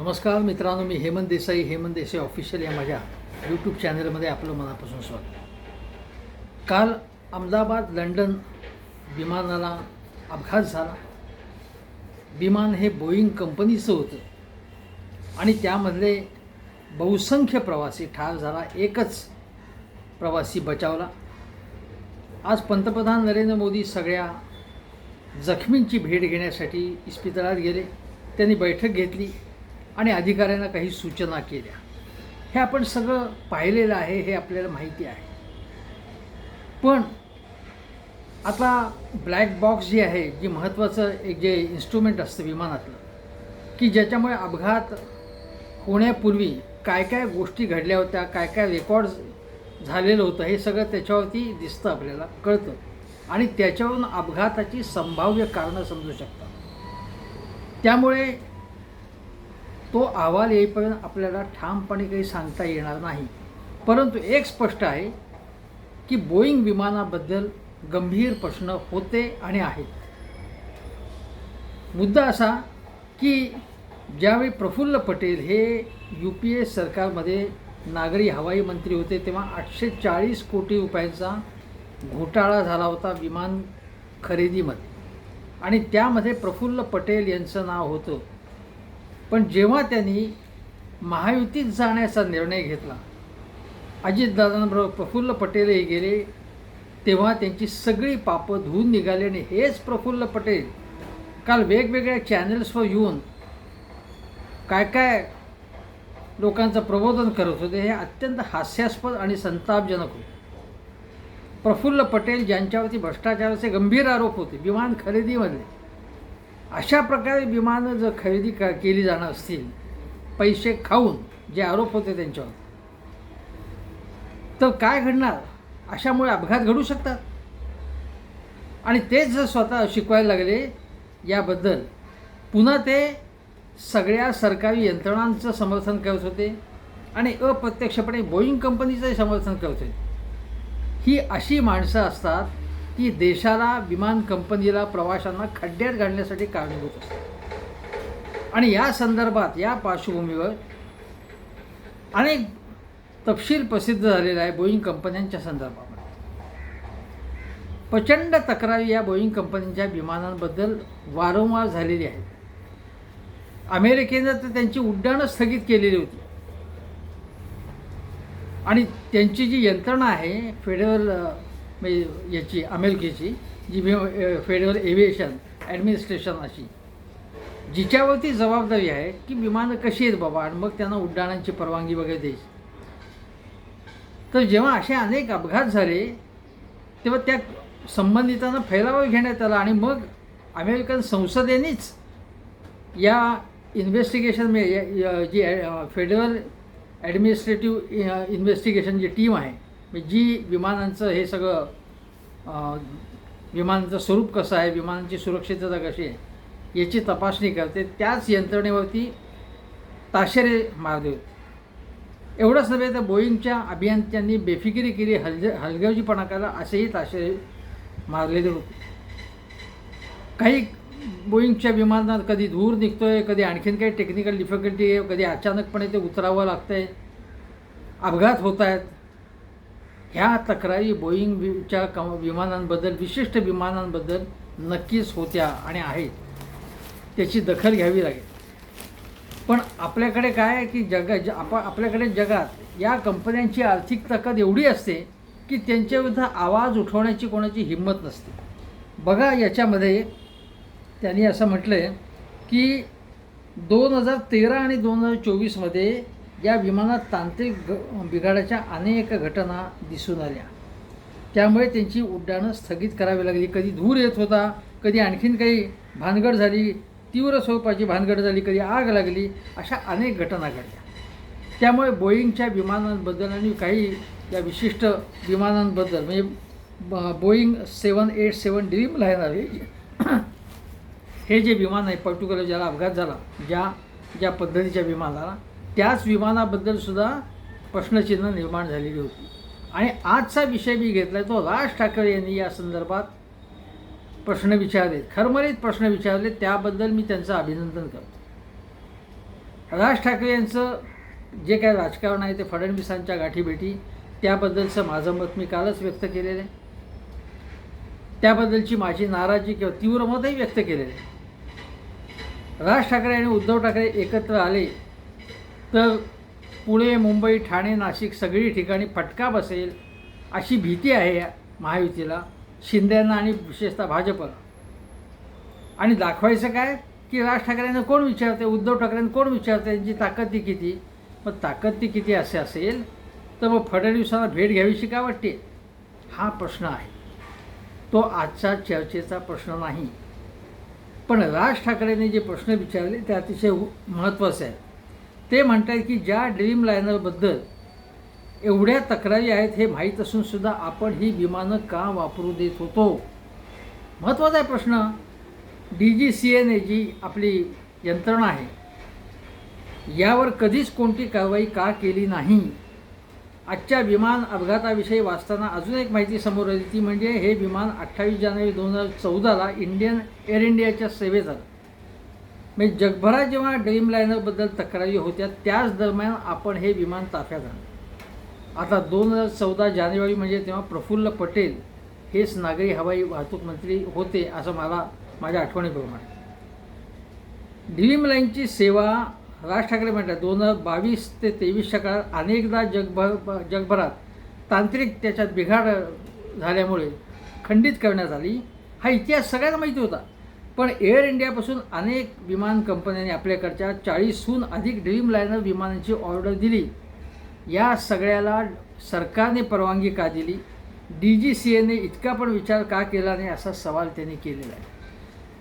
नमस्कार मित्रांनो मी हेमंत देसाई हेमंत देसाई ऑफिशियल या माझ्या यूट्यूब चॅनलमध्ये आपलं मनापासून स्वागत. काल अहमदाबाद लंडन विमानाला अपघात झाला. विमान हे बोईंग कंपनीचं होतं. आणि त्यामधले बहुसंख्य प्रवासी ठार झाला. एकच प्रवासी बचावला. आज पंतप्रधान नरेंद्र मोदी सगळ्या जखमींची भेट घेण्यासाठी इस्पितळात गेले. त्यांनी बैठक घेतली. आणि अधिकाऱ्यांना काही सूचना केल्या. हे आपण सगळं पाहिलेलं आहे हे आपल्याला माहिती आहे. पण आता ब्लॅक बॉक्स जी आहे जी महत्त्वाचं एक जे इन्स्ट्रुमेंट असतं विमानातलं की ज्याच्यामुळे अपघात होण्यापूर्वी काय काय गोष्टी घडल्या होत्या काय काय रेकॉर्ड झालेलं होतं हे सगळं त्याच्यावरती दिसतं आपल्याला कळतं. आणि त्याच्यावरून अपघाताची संभाव्य कारणं समजू शकतात. त्यामुळे तो अहवाल येईपर्यंत आपल्याला ठामपणे काही सांगता येणार नाही. परंतु एक स्पष्ट आहे की बोईंग विमानाबद्दल गंभीर प्रश्न होते आणि आहेत. मुद्दा असा की ज्यावेळी प्रफुल्ल पटेल हे यू पी ए सरकारमध्ये नागरी हवाई मंत्री होते तेव्हा आठशे चाळीस कोटी रुपयांचा घोटाळा झाला होता विमान खरेदीमध्ये. आणि त्यामध्ये प्रफुल्ल पटेल यांचं नाव होतं. पण जेव्हा त्यांनी महायुतीत जाण्याचा निर्णय घेतला अजितदादांबरोबर प्रफुल्ल पटेलही गेले तेव्हा त्यांची सगळी पापं धुवून निघाली आणि हेच प्रफुल्ल पटेल काल वेगवेगळ्या चॅनल्सवर येऊन काय काय लोकांचं प्रबोधन करत होते हे अत्यंत हास्यास्पद आणि संतापजनक होते. प्रफुल्ल पटेल ज्यांच्यावरती भ्रष्टाचाराचे गंभीर आरोप होते विमान खरेदीमध्ये अशा प्रकारे विमानं जर खरेदी का केली जाणार असतील पैसे खाऊन जे आरोप होते त्यांच्यावर तर काय घडणार? अशामुळे अपघात घडू शकतात. आणि तेच जर स्वतः शिकवायला लागले याबद्दल पुन्हा ते सगळ्या सरकारी यंत्रणांचं समर्थन करत होते आणि अप्रत्यक्षपणे बोईंग कंपनीचंही समर्थन करत होते. ही अशी माणसं असतात ती देशाला विमान कंपनीला प्रवाशांना खड्ड्यात घालण्यासाठी कारणीभूत असते. आणि या संदर्भात या पार्श्वभूमीवर अनेक तपशील प्रसिद्ध झालेला आहे बोईंग कंपन्यांच्या संदर्भामध्ये. प्रचंड तक्रारी या बोईंग कंपनीच्या विमानांबद्दल वारंवार झालेली आहेत. अमेरिकेनं तर त्यांची उड्डाणं स्थगित केलेली होती. आणि त्यांची जी यंत्रणा आहे फेडरल म्हणजे याची अमेरिकेची जी फेडरल एव्हिएशन ॲडमिनिस्ट्रेशन अशी. जिच्यावरती जबाबदारी आहे की विमानं कशी आहेत बाबा आणि मग त्यांना उड्डाणांची परवानगी वगैरे द्यायची. तर जेव्हा असे अनेक अपघात झाले तेव्हा त्या संबंधितांना फैलावा घेण्यात आला आणि मग अमेरिकन संसदेनेच या इन्व्हेस्टिगेशन म्हणजे, जी फेडरल ॲडमिनिस्ट्रेटिव्ह इन्व्हेस्टिगेशन जी टीम आहे म्हणजे जी विमानांचं हे सगळं विमानाचं स्वरूप कसं आहे विमानांची सुरक्षितता कशी आहे याची तपासणी करते. त्याच यंत्रणेवरती ताशेरे मारले होते. एवढंच नव्हे तर बोईंगच्या अभियंत्यांनी बेफिकिरी केली हलज हलगर्जीपणा केला असेही ताशेरे मारलेले होते. काही बोईंगच्या विमानात कधी धूर निघतो आहे कधी आणखीन काही टेक्निकल डिफिकल्टी आहे कधी अचानकपणे ते उतरावं लागतं आहे अपघात होत आहेत. ह्या तक्रारी बोईंगच्या क विमानांबद्दल विशिष्ट विमानांबद्दल नक्कीच होत्या आणि आहेत. त्याची दखल घ्यावी लागेल. पण आपल्याकडे काय आहे की जग ज आप आपल्याकडे जगात या कंपन्यांची आर्थिक ताकद एवढी असते की त्यांच्याविरुद्ध आवाज उठवण्याची कोणाची हिंमत नसते. बघा याच्यामध्ये त्यांनी असं म्हटलं आहे की दोन हजार तेरा आणि दोन हजार चोवीसमध्ये या विमानात तांत्रिक ग बिघाडाच्या अनेक घटना दिसून आल्या. त्यामुळे त्यांची उड्डाणं स्थगित करावी लागली. कधी धूर येत होता कधी आणखीन काही भानगड झाली तीव्र स्वरूपाची भानगड झाली कधी आग लागली अशा अनेक घटना घडल्या. त्यामुळे बोईंगच्या विमानांबद्दल आणि काही या विशिष्ट विमानांबद्दल म्हणजे Boeing seven eight seven dreamliner हे हे जे विमान आहे पर्टिक्युलर ज्याला अपघात झाला ज्या ज्या पद्धतीच्या विमानाला त्याच विमानाबद्दल सुद्धा प्रश्नचिन्ह निर्माण झालेली होती. आणि आजचा विषय मी घेतला आहे तो राज ठाकरे यांनी या संदर्भात प्रश्न विचारले खरमरीत प्रश्न विचारले त्याबद्दल मी त्यांचं अभिनंदन करतो. राज ठाकरे यांचं जे काय राजकारण आहे ते फडणवीसांच्या गाठीभेटी त्याबद्दलचं माझं मत मी कालच व्यक्त केलेलं आहे. त्याबद्दलची माझी नाराजी किंवा तीव्र मतही व्यक्त केलेलं आहे. राज ठाकरे आणि उद्धव ठाकरे एकत्र आले तर पुणे मुंबई ठाणे नाशिक सगळी ठिकाणी फटका बसेल अशी भीती आहे या महायुतीला शिंद्यांना आणि विशेषतः भाजपला. आणि दाखवायचं काय? की राज ठाकरेंना कोण विचारते? उद्धव ठाकरेंना कोण विचारते? यांची ताकद ती किती? मग ताकद ती किती असे असेल तर मग फडणवीसांना भेट घ्यावीशी का वाटते? हा प्रश्न आहे. तो आजच्या चर्चेचा प्रश्न नाही. पण राज ठाकरेंनी जे प्रश्न विचारले ते अतिशय महत्त्वाचे आहे ते म्हणतात की ज्या ड्रीम लायनरबद्दल एवढ्या तक्रारी आहेत हे माहीत असूनसुद्धा आपण ही विमानं का वापरू देत होतो? महत्त्वाचा आहे प्रश्न. डी जी सी एने जी आपली यंत्रणा आहे. यावर कधीच कोणती कारवाई का केली नाही? आजच्या विमान अपघाताविषयी वाचताना अजून एक माहिती समोर आली ती म्हणजे हे विमान अठ्ठावीस जानेवारी दोन हजार चौदाला इंडियन एअर इंडियाच्या सेवेत आलं. म्हणजे जगभरात जेव्हा ड्रीम लाईनरबद्दल तक्रारी होत्या त्याच दरम्यान आपण हे विमान ताफ्यात आणलं. आता दोन हजार चौदा जानेवारी म्हणजे तेव्हा प्रफुल्ल पटेल हेच नागरी हवाई वाहतूक मंत्री होते असं मला माझ्या आठवणीप्रमाणे. ड्रीम लाईनची सेवा राज ठाकरे म्हणतात दोन हजार बावीस ते तेवीसच्या काळात अनेकदा जगभर जगभरात तांत्रिक त्याच्यात बिघाड झाल्यामुळे खंडित करण्यात आली. हा इतिहास सगळ्यांना माहिती होता. पण एअर इंडियापासून अनेक विमान कंपन्यांनी आपल्याकडच्या चाळीसहून अधिक ड्रीम लायनर विमानांची ऑर्डर दिली. या सगळ्याला सरकारने परवानगी का दिली? डी जी सी एने इतका पण विचार का केला नाही असा सवाल त्यांनी केलेला आहे.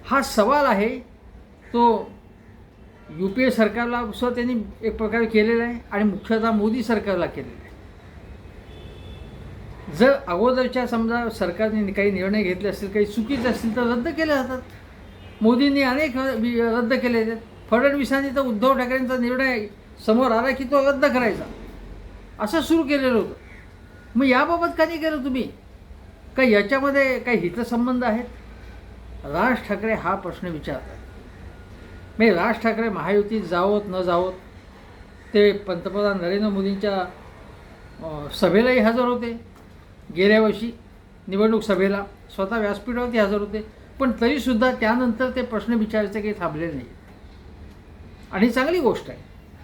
हा सवाल आहे तो यू पी ए सरकारला सुद्धा त्यांनी एक प्रकारे केलेला आहे आणि मुख्यतः मोदी सरकारला केलेला आहे. जर अगोदरच्या समजा सरकारने काही निर्णय घेतले असतील काही चुकीचे असतील तर रद्द केले जातात. मोदींनी अनेक वि- रद्द केले. आहेत फडणवीसांनी तर उद्धव ठाकरेंचा निर्णय समोर आला की तो रद्द करायचा. असं सुरू केलेलं होतं. मग याबाबत का नाही केलं तुम्ही? का याच्यामध्ये काही हितसंबंध आहेत? राज ठाकरे हा प्रश्न विचारतात. मी राज ठाकरे महायुतीत जावोत न जावोत ते पंतप्रधान नरेंद्र मोदींच्या सभेलाही हजर होते. गेल्या वर्षी निवडणूक सभेला स्वतः व्यासपीठावरती हजर होते. पण तरीसुद्धा त्यानंतर ते प्रश्न विचारायचे काही थांबले नाही. आणि चांगली गोष्ट आहे.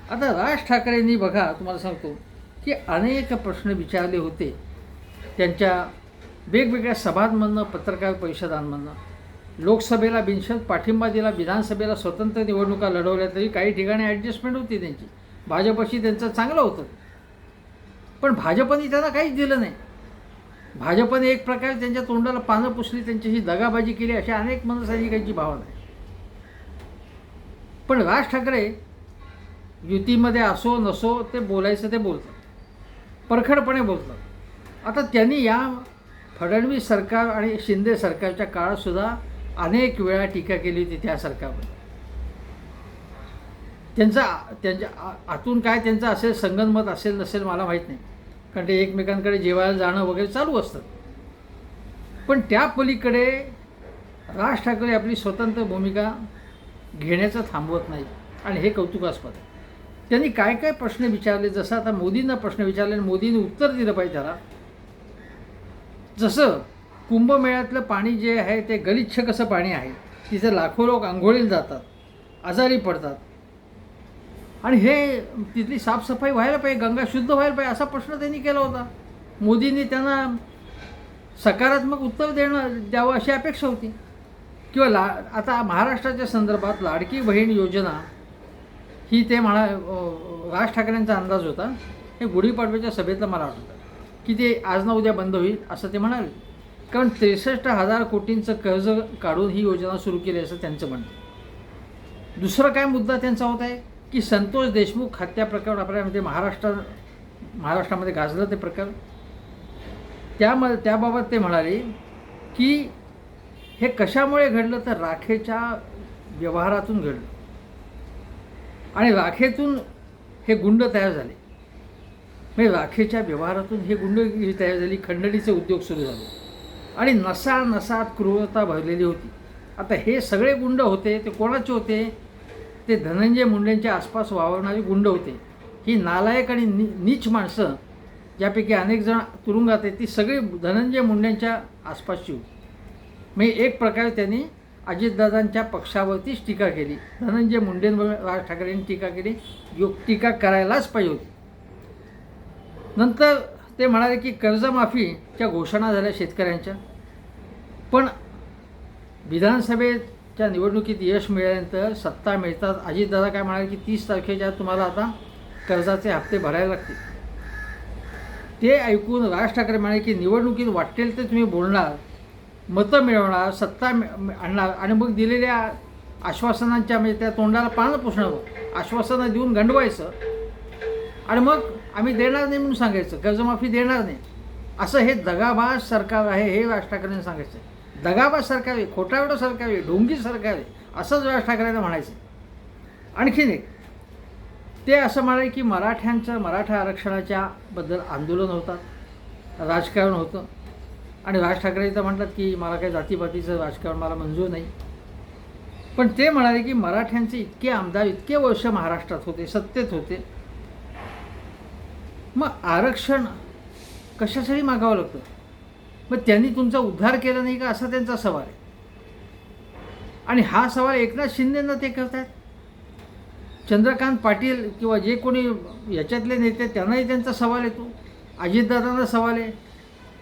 आता राज ठाकरेंनी बघा तुम्हाला सांगतो की अनेक प्रश्न विचारले होते. त्यांच्या वेगवेगळ्या सभांमधनं पत्रकार परिषदांमधनं. लोकसभेला बिनशत पाठिंबा दिला विधानसभेला स्वतंत्र निवडणुका लढवल्या तरी काही ठिकाणी ॲडजस्टमेंट होती त्यांची. भाजपशी त्यांचं चांगलं होतं. पण भाजपने त्यांना काहीच दिलं नाही. भाजपने एक प्रकारे त्यांच्या तोंडाला पानं पुसली त्यांच्याशी दगाबाजी केली अशा अनेक मनसैनिकांची भावना आहे. पण राज ठाकरे युतीमध्ये असो नसो ते बोलायचं ते बोलतात. परखडपणे बोलतात. आता त्यांनी या फडणवीस सरकार आणि शिंदे सरकारच्या काळातसुद्धा अनेक वेळा टीका केली होती त्या सरकारवर त्यांचा त्यांच्या आतून काय त्यांचं असेल संगनमत असेल नसेल मला माहीत नाही. कारण ते एकमेकांकडे जेवायला जाणं वगैरे चालू असतं. पण त्या पलीकडे राज ठाकरे आपली स्वतंत्र भूमिका घेण्याचं थांबवत नाही आणि हे कौतुकास्पद आहे. त्यांनी काय काय प्रश्न विचारले जसं आता मोदींना प्रश्न विचारले आणि मोदींनी उत्तर दिलं पाहिजे त्याला. जसं कुंभमेळ्यातलं पाणी जे आहे ते गलिच्छ कसं पाणी आहे? तिथे लाखो लोक आंघोळीला जातात आजारी पडतात. आणि हे तिथली साफसफाई व्हायला पाहिजे गंगा शुद्ध व्हायला पाहिजे असा प्रश्न त्यांनी केला होता. मोदींनी त्यांना सकारात्मक उत्तर देणं द्यावं अशी अपेक्षा होती. किंवा ला आता महाराष्ट्राच्या संदर्भात लाडकी बहीण योजना ही ते म्हणा राज ठाकरेंचा अंदाज होता. हे गुढीपाडव्याच्या सभेतलं मला वाटतं. की ते आज ना उद्या बंद होईल असं ते म्हणाले. कारण त्रेसष्ट हजार कोटींचं कर्ज काढून ही योजना सुरू केली असं त्यांचं म्हणणं. दुसरा काय मुद्दा त्यांचा होता आहे? की संतोष देशमुख हत्या प्रकरण आपल्यामध्ये म्हणजे महाराष्ट्र महाराष्ट्रामध्ये गाजलं ते प्रकरण. त्यामध्ये त्याबाबत ते म्हणाले की हे कशामुळे घडलं तर राखेच्या व्यवहारातून घडलं. आणि राखेतून हे गुंड तयार झाले. म्हणजे राखेच्या व्यवहारातून हे गुंड तयार झाली खंडणीचे उद्योग सुरू झाले. आणि नसा नसात क्रूरता भरलेली होती. आता हे सगळे गुंड होते ते कोणाचे होते? ते धनंजय मुंडेंच्या आसपास वावरणारी गुंड होते. ही नालायक आणि नि नीच माणसं ज्यापैकी अनेक जण तुरुंगात आहेत ती सगळी धनंजय मुंडेंच्या आसपासची होती. म्हणजे एक प्रकारे त्यांनी अजितदादांच्या पक्षावरतीच टीका केली. धनंजय मुंडेंवर राज ठाकरेंनी टीका केली. योग टीका करायलाच पाहिजे होती. नंतर ते म्हणाले की कर्जमाफीच्या घोषणा झाल्या शेतकऱ्यांच्या. पण विधानसभेत त्या निवडणुकीत यश मिळाल्यानंतर सत्ता मिळतात अजितदादा काय म्हणाले की तीस तारखेच्या आत तुम्हाला आता कर्जाचे हप्ते भरायला लागतील. ते ऐकून राज ठाकरे म्हणाले की निवडणुकीत वाटेल ते तुम्ही बोलणार मतं मिळवणार सत्ता आणणार आणि मग दिलेल्या आश्वासनांच्या म्हणजे त्या तोंडाला पानं पुसणं आश्वासनं देऊन गंडवायचं. आणि मग आम्ही देणार नाही म्हणून सांगायचं कर्जमाफी देणार नाही. असं हे दगाबाज सरकार आहे हे राज ठाकरेंनी सांगायचं. दगाबाज सरकावे आहे खोटावडं सरकार ढोंगी सरकावे असंच राज ठाकरेंना म्हणायचं. आणखीन एक ते असं म्हणाले की मराठ्यांचं मराठा आरक्षणाच्या बद्दल आंदोलन होतात राजकारण होतं. आणि राज ठाकरे तर म्हणतात की मला काही जातीपातीचं राजकारण मला मंजूर नाही. पण ते म्हणाले की मराठ्यांचे इतके आमदार इतके वर्ष महाराष्ट्रात होते सत्तेत होते. मग आरक्षण कशासाठी मागावं लागतं? मग त्यांनी तुमचा उद्धार केला नाही का? असा त्यांचा सवाल आहे. आणि हा सवाल एकनाथ शिंदेंना ते करतायत. चंद्रकांत पाटील किंवा जे कोणी याच्यातले नेते त्यांनाही त्यांचा सवाल येतो. अजितदादांना सवाल आहे.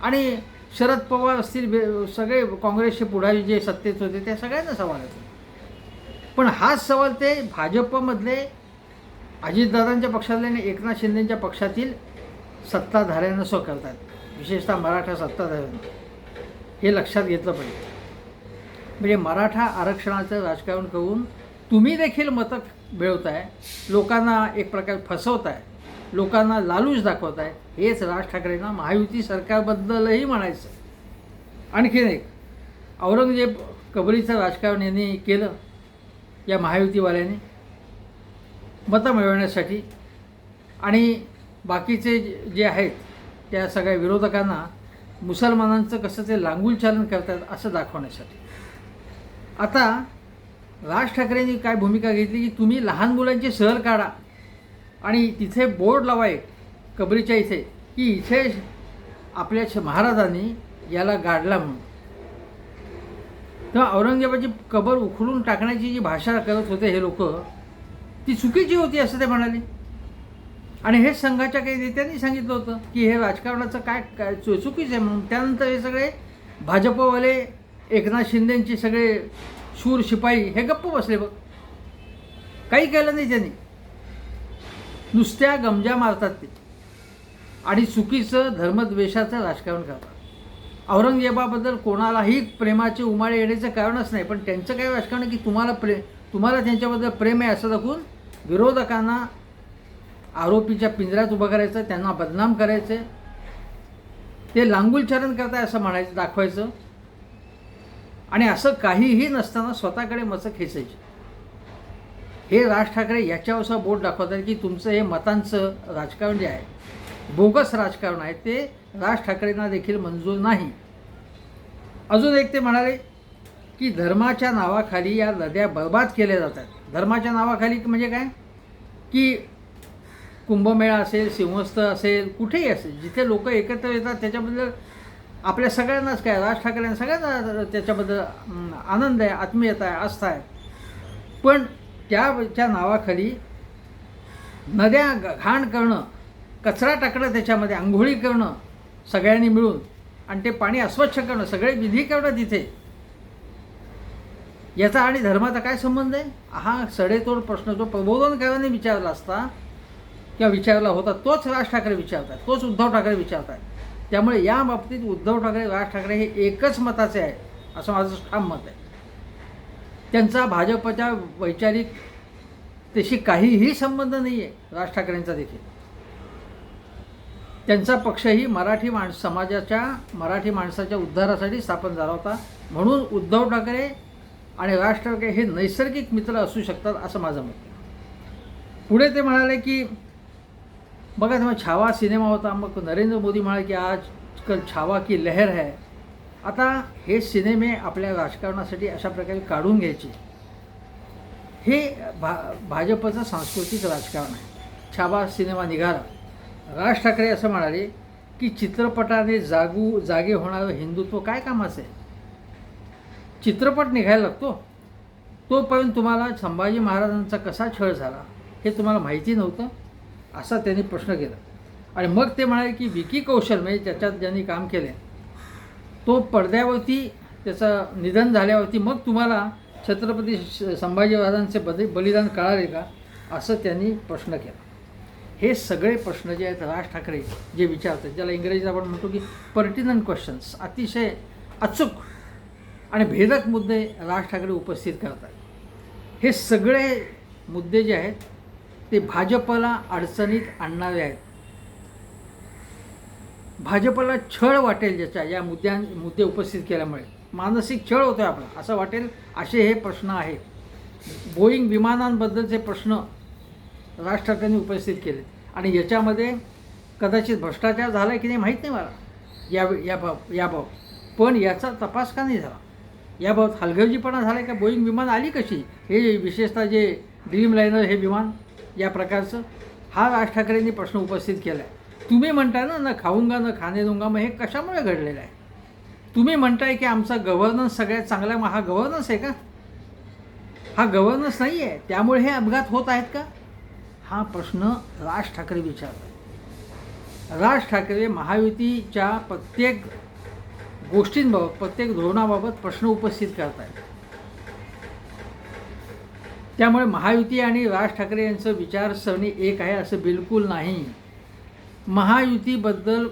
आणि शरद पवार असतील बे- सगळे काँग्रेसचे पुढारी जे सत्तेत होते त्या सगळ्यांना सवाल येतो. पण हाच सवाल ते भाजपमधले अजितदादांच्या पक्षातले आणि एकनाथ शिंदेच्या पक्षातील सत्ताधाऱ्यांना स्व विशेषतः मराठा सत्ताधारण हे लक्षात घेतलं पाहिजे. म्हणजे मराठा आरक्षणाचं राजकारण करून तुम्ही देखील मतं मिळवताय लोकांना एक प्रकारे फसवताय लोकांना लालूच दाखवताय हेच राज ठाकरेंना महायुती सरकारबद्दलही म्हणायचं. आणखीन एक औरंगजेब कबरीचं राजकारण यांनी केलं या महायुतीवाल्यांनी मतं मिळवण्यासाठी. आणि बाकीचे जे- जे आहेत त्या सगळ्या विरोधकांना मुसलमानांचं कसं ते लांगूल चालन करतात असं दाखवण्यासाठी. आता राज ठाकरेंनी काय भूमिका घेतली की तुम्ही लहान मुलांची सहल काढा आणि तिथे बोर्ड लावा एक कबरीच्या इथे की इथे आपल्या महाराजांनी याला गाडला म्हणून. तेव्हा औरंगजेबाची कबर उखडून टाकण्याची जी भाषा करत होते हे लोक ती चुकीची होती असं ते म्हणाले. आणि हेच संघाच्या काही नेत्यांनी सांगितलं होतं की हे राजकारणाचं काय काय चुकीचं आहे म्हणून. त्यानंतर हे सगळे भाजपवाले एकनाथ शिंदेंचे सगळे शूर शिपाई हे गप्प बसले बघ. काही केलं नाही त्यांनी. नुसत्या गमजा मारतात ते. आणि चुकीचं धर्मद्वेषाचं राजकारण करतात. औरंगजेबाबद्दल कोणालाही प्रेमाचे उमाळे येण्याचं कारणच नाही पण त्यांचं काय राजकारण की तुम्हाला प्रे तुम्हाला त्यांच्याबद्दल प्रेम आहे असं दाखवून विरोधकांना आरोपीच्या पिंजऱ्यात उभं करायचं त्यांना बदनाम करायचं. ते लांगुलचरण करताय असं म्हणायचं दाखवायचं. आणि असं काहीही नसताना स्वतःकडे मसं खेचायची. हे राज ठाकरे याच्यावर बोट दाखवतात की तुमचं हे मतांचं राजकारण जे आहे बोगस राजकारण आहे ते राज ठाकरेंना देखील मंजूर नाही. अजून एक ते म्हणाले की धर्माच्या नावाखाली या नद्या बर्बाद केल्या जातात. धर्माच्या नावाखाली म्हणजे काय? की कुंभमेळा असेल सिंहस्थ असेल कुठेही असेल जिथे लोक एकत्र येतात त्याच्याबद्दल आपल्या सगळ्यांनाच काय राज ठाकरेंना सगळ्यांना त्याच्याबद्दल आनंद आहे आत्मीयता आहे आस्था आहे. पण त्याच्या नावाखाली नद्या घाण करणं कचरा टाकणं त्याच्यामध्ये आंघोळी करणं सगळ्यांनी मिळून आणि ते पाणी अस्वच्छ करणं सगळे विधी करणं तिथे याचा आणि धर्माचा काय संबंध आहे? हा सडेतोड प्रश्न जो प्रबोधनकारांनी विचारला असता किंवा विचारला होता तोच राज ठाकरे विचारतात तोच उद्धव ठाकरे विचारतात त्यामुळे या बाबतीत उद्धव ठाकरे राज ठाकरे हे एकच मताचे आहे असं माझं ठाम मत आहे. त्यांचा भाजपच्या वैचारिक त्याशी काहीही संबंध नाही आहे राज ठाकरेंचा देखील. त्यांचा पक्षही मराठी माणस समाजाच्या मराठी माणसाच्या उद्धारासाठी स्थापन झाला होता. म्हणून उद्धव ठाकरे आणि राज ठाकरे हे नैसर्गिक मित्र असू शकतात असं माझं मत आहे. पुढे ते म्हणाले की बघा तेव्हा छावा सिनेमा होता. मग नरेंद्र मोदी म्हणाले की आजकाल छावा की लहर है. आता हे सिनेमे आपल्या राजकारणासाठी अशा प्रकारे काढून घ्यायचे. हे भा भाजपचं सांस्कृतिक राजकारण आहे. छावा सिनेमा निघाला. राज ठाकरे असं म्हणाले की चित्रपटाने जागू जागे होणारं हिंदुत्व काय कामाचं आहे? चित्रपट निघायला लागतो. तोपर्यंत तुम्हाला संभाजी महाराजांचा कसा छळ झाला हे तुम्हाला माहिती नव्हतं. असा त्यांनी प्रश्न केला. आणि मग ते म्हणाले की विकी कौशल म्हणजे त्याच्यात ज्यांनी काम केले तो पडद्यावरती त्याचं निधन झाल्यावरती मग तुम्हाला छत्रपती संभाजी महाराजांचे बदे बलिदान कळाले का? असं त्यांनी प्रश्न केला. हे सगळे प्रश्न जे आहेत राज ठाकरे जे विचारतात ज्याला इंग्रजीत आपण म्हणतो की पर्टिनंट क्वेश्चन्स अतिशय अचूक आणि भेदक मुद्दे राज ठाकरे उपस्थित करतात. हे सगळे मुद्दे जे आहेत ते भाजपला अडचणीत आणणारे आहेत. भाजपला छळ वाटेल ज्याच्या या मुद्द्या मुद्दे उपस्थित केल्यामुळे. मानसिक छळ होतो आपला. असं वाटेल असे हे प्रश्न आहेत. बोईंग विमानांबद्दलचे प्रश्न राज ठाकरेंनी उपस्थित केले. आणि याच्यामध्ये कदाचित भ्रष्टाचार झाला की नाही माहीत नाही मला. या याबाब याबाबत पण याचा तपास का नाही झाला? याबाबत हलगर्जीपणा झाला का? बोईंग विमान आली कशी? हे विशेषतः जे ड्रीमलायनर हे विमान या प्रकारचं. हा राज ठाकरेंनी प्रश्न उपस्थित केला आहे तुम्ही म्हणताय ना न खाऊंगा न खाणे दूंगा मग हे कशामुळे घडलेलं आहे? तुम्ही म्हणताय की आमचा गव्हर्नन्स सगळ्यात चांगला मग हा गव्हर्नन्स आहे का? हा गव्हर्नन्स नाही आहे त्यामुळे हे अपघात होत आहेत का? हा प्रश्न राज ठाकरे विचारतात. राज ठाकरे महायुतीच्या प्रत्येक गोष्टींबाबत प्रत्येक धोरणाबाबत प्रश्न उपस्थित करत आहेत त्यामुळे महायुती आणि राज ठाकरे यांचं विचारसरणी एक आहे असं बिलकुल नाही. महायुतीबद्दल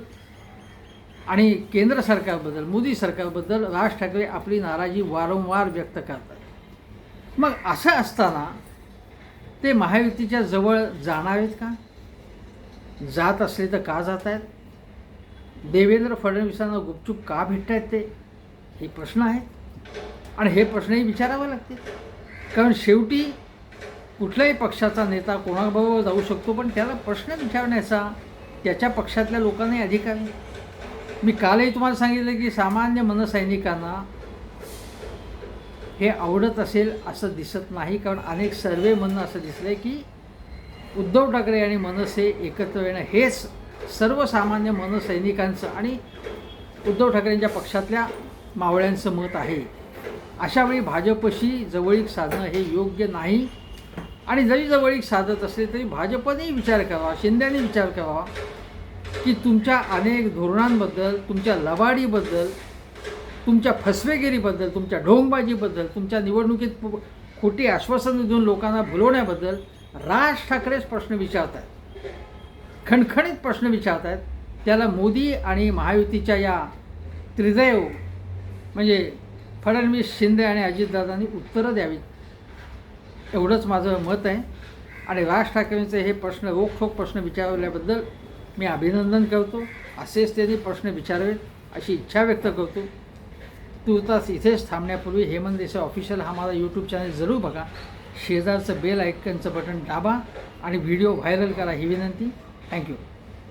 आणि केंद्र सरकारबद्दल मोदी सरकारबद्दल राज ठाकरे आपली नाराजी वारंवार व्यक्त करतात. मग असं असताना ते महायुतीच्या जवळ जाणार आहेत का? जात असले तर का जात आहेत? देवेंद्र फडणवीसांना गुपचूप का भेटत आहेत ते? हे प्रश्न आहेत. आणि हे प्रश्नही विचारावे लागतील. कारण शेवटी कुठल्याही पक्षाचा नेता कोणाबरोबर जाऊ शकतो पण त्याला प्रश्न विचारण्याचा त्याच्या पक्षातल्या लोकांनाही अधिकार आहे. मी कालही तुम्हाला सांगितलं की सामान्य मनसैनिकांना हे आवडत असेल असं दिसत नाही कारण अनेक सर्वे म्हणणं असं दिसलं आहे की उद्धव ठाकरे आणि मनसे एकत्र येणं हेच सर्वसामान्य मनसैनिकांचं आणि उद्धव ठाकरेंच्या पक्षातल्या मावळ्यांचं मत आहे. अशावेळी भाजपशी जवळीक साधणं हे योग्य नाही. आणि जरी जवळीक साधत असले तरी भाजपनेही विचार करावा शिंदेने विचार करावा की तुमच्या अनेक धोरणांबद्दल तुमच्या लबाडीबद्दल तुमच्या फसवेगिरीबद्दल तुमच्या ढोंगबाजीबद्दल तुमच्या निवडणुकीत खोटी आश्वासनं देऊन लोकांना भुलवण्याबद्दल राज ठाकरेच प्रश्न विचारत आहेत खणखणीत प्रश्न विचारत आहेत त्याला मोदी आणि महायुतीच्या या त्रिदैव म्हणजे फडणवीस शिंदे आणि अजितदादांनी उत्तरं द्यावीत. एवढंच माझं मत आहे. आणि राज ठाकरेंचे हे प्रश्न रोखोक प्रश्न विचारल्याबद्दल मी अभिनंदन करतो. असेच त्यांनी प्रश्न विचारावेत अशी इच्छा व्यक्त करतो. तुर्तास इथेच थांबण्यापूर्वी हेमंत देसाई ऑफिशियल हा माझा यूट्यूब चॅनल जरूर बघा. शेजारचं बेल ऐकनचं बटन दाबा आणि व्हिडिओ व्हायरल करा ही विनंती. थँक्यू